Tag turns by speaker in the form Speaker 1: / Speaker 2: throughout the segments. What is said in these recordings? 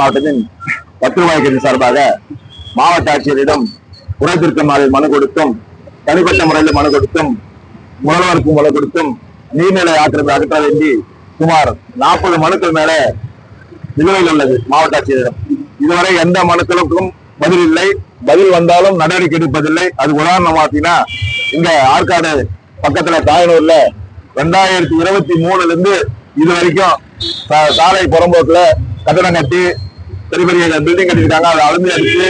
Speaker 1: மாவட்டத்தின் பத்திரவாய் கட்சி சார்பாக மாவட்ட ஆட்சியரிடம் குறைத்திருக்கும் மனு கொடுத்தும் தனிப்பட்ட முறையில் மனு கொடுத்தும் முதல்வருக்கு மனு கொடுத்தும் நீர்நிலை ஆக்கிரமிப்பு அகற்ற வேண்டி சுமார் நாற்பது மனுக்கள் மேல நிலுவையில் உள்ளது மாவட்ட ஆட்சியரிடம். இதுவரை எந்த மனுக்களுக்கும் பதில் இல்லை. பதில் வந்தாலும் நடவடிக்கை எடுப்பதில்லை. அது உதாரணம் பார்த்தீங்கன்னா இங்க ஆற்காடு பக்கத்துல தாயனூர்ல ரெண்டாயிரத்தி இருபத்தி மூணுல இருந்து இது வரைக்கும் சாலை புறம்போக்குல கட்டடம் கட்டி பெரிய பெரிய பில்டிங் கட்டிருக்காங்க அதை அளந்து அடிச்சு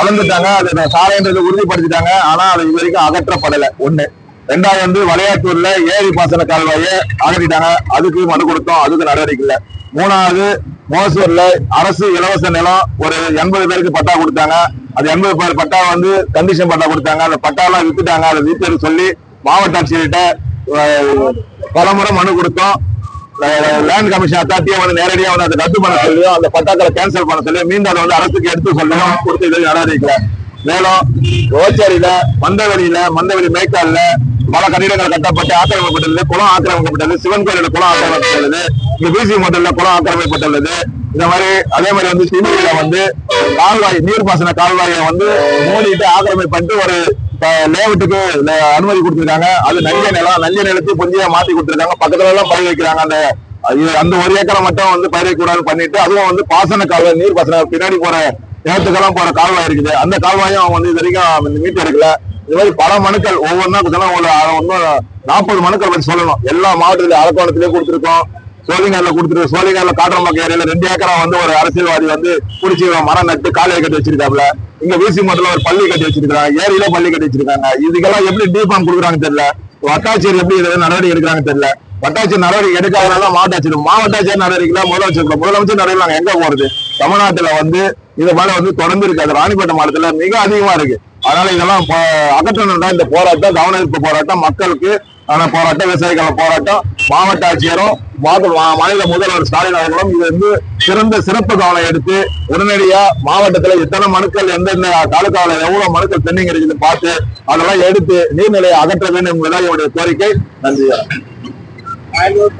Speaker 1: அளந்துட்டாங்க அதை சாலைன்றது உறுதிப்படுத்திட்டாங்க. ஆனா அது இது வரைக்கும் அகற்றப்படல. ஒண்ணு. ரெண்டாவது வந்து வளையாத்தூர்ல ஏரி பாசன கால்வாயை அகற்றிட்டாங்க. அதுக்கு மனு கொடுத்தோம். அதுக்கு நடவடிக்கை இல்லை. மூணாவது மோசூர்ல அரசு இலவச நிலம் ஒரு எண்பது பேருக்கு பட்டா கொடுத்தாங்க. அது எண்பது பேர் பட்டா வந்து கண்டிஷன் பட்டா கொடுத்தாங்க. அந்த பட்டாலாம் வித்துட்டாங்க. அதை வித்து சொல்லி மாவட்ட ஆட்சியர்கிட்ட பலமுறை மனு கொடுத்தோம். லேண்ட் கமிஷன் அத்தாரிட்டியை வந்து நேரடியாக வந்து அதை ரத்து பண்ண சொல்லியும் அந்த பட்டாக்களை கேன்சல் பண்ண சொல்லி மீண்டும் அதை வந்து அரசுக்கு எடுத்து சொல்லணும். கொடுத்து இது நடவடிக்கல மேலும் ரோச்சேரியில மந்தவெளியில மந்தவெளி மேய்க்கால்ல பல கட்டிடங்கள் கட்டப்பட்டு ஆக்கிரமிக்கப்பட்டுள்ளது குளம் ஆக்கிரமிக்கப்பட்டது சிவன் கோயிலில் குளம் ஆக்கிரமிக்கப்பட்டுள்ளது இங்க பிசி மோட்டல்ல குளம் ஆக்கிரமிக்கப்பட்டுள்ளது. இந்த மாதிரி அதே மாதிரி வந்து சிமிலியில வந்து கால்வாய் நீர்ப்பாசன கால்வாயை வந்து மூடிட்டு ஆக்கிரமிப்பு பண்ணிட்டு ஒரு லேவுட்டுக்கு அனுமதி கொடுத்திருக்காங்க. அது நஞ்ச நிலம் நஞ்ச நிலத்தை புஞ்சியா மாத்தி கொடுத்திருக்காங்க. பக்கத்துல எல்லாம் பயிர் வைக்கிறாங்க. அந்த அந்த ஒரு ஏக்கரை மட்டும் வந்து பயிர் வைக்கக்கூடாதுன்னு பண்ணிட்டு அதுவும் வந்து பாசன கால்வாய் நீர் பாசன பின்னாடி போற இடத்துக்கெல்லாம் போற கால்வாய் இருக்குது. அந்த கால்வாயும் அவங்க வந்து இது வரைக்கும் மீட்டு எடுக்கல. இது மாதிரி பல மனுக்கள் ஒவ்வொன்றா கொஞ்சம் ஒரு நாற்பது மனுக்கள் பற்றி சொல்லணும். எல்லா மாவட்டத்திலும் அரக்கோணத்திலே கொடுத்துருக்கோம். சோழிங்கர்ல கொடுத்துட்டு சோழிங்கர்ல காட்டுறம்பாக்க ஏரியால ரெண்டு ஏக்கரா வந்து ஒரு அரசியல்வாதி வந்து குடிச்சு மரம் நட்டு காலையை கட்டி வச்சிருக்காப்ல. இங்க வீசி மட்டும் ஒரு பள்ளி கட்டி வச்சிருக்காங்க ஏரியில பள்ளி கட்டி வச்சிருக்காங்க. இதுக்கெல்லாம் எப்படி டிஃபார்ம் கொடுக்குறாங்க தெரியல. வட்டாட்சியர் எப்படி இதை நடவடிக்கை எடுக்கிறாங்க தெரியல. வட்டாட்சியர் நடவடிக்கை எடுக்காதனால மாவட்டாட்சியர் மாவட்டாட்சியர் நடவடிக்கை முதலமைச்சர் முதலமைச்சர் நடவடிக்கை எங்க போறது? தமிழ்நாட்டுல வந்து இது மேல வந்து தொடர்ந்து இருக்கு. அது ராணிப்பேட்டை மாவட்டத்துல மிக அதிகமா இருக்கு. அதனால இதெல்லாம் போ- அகற்றணும்னா இந்த போராட்டம் கவன ஈர்ப்பு போராட்டம் மக்களுக்கு ஆன போராட்டம் விவசாயிகள போராட்டம் மாவட்ட ஆட்சியரும் மாத- மாநில முதல்வர் ஸ்டாலின் அவர்களும் இது வந்து சிறந்த சிறப்பு கவனம் எடுத்து உடனடியா மாவட்டத்துல எத்தனை மனுக்கள் எந்தெந்த தாலுக்காவில எவ்வளவு மனுக்கள் பெண்டிங் இருக்குதுன்னு பார்த்து அதெல்லாம் எடுத்து நீர்நிலையை அகற்ற வேண்டும் என்பதுதான் என்னுடைய கோரிக்கை. நன்றி.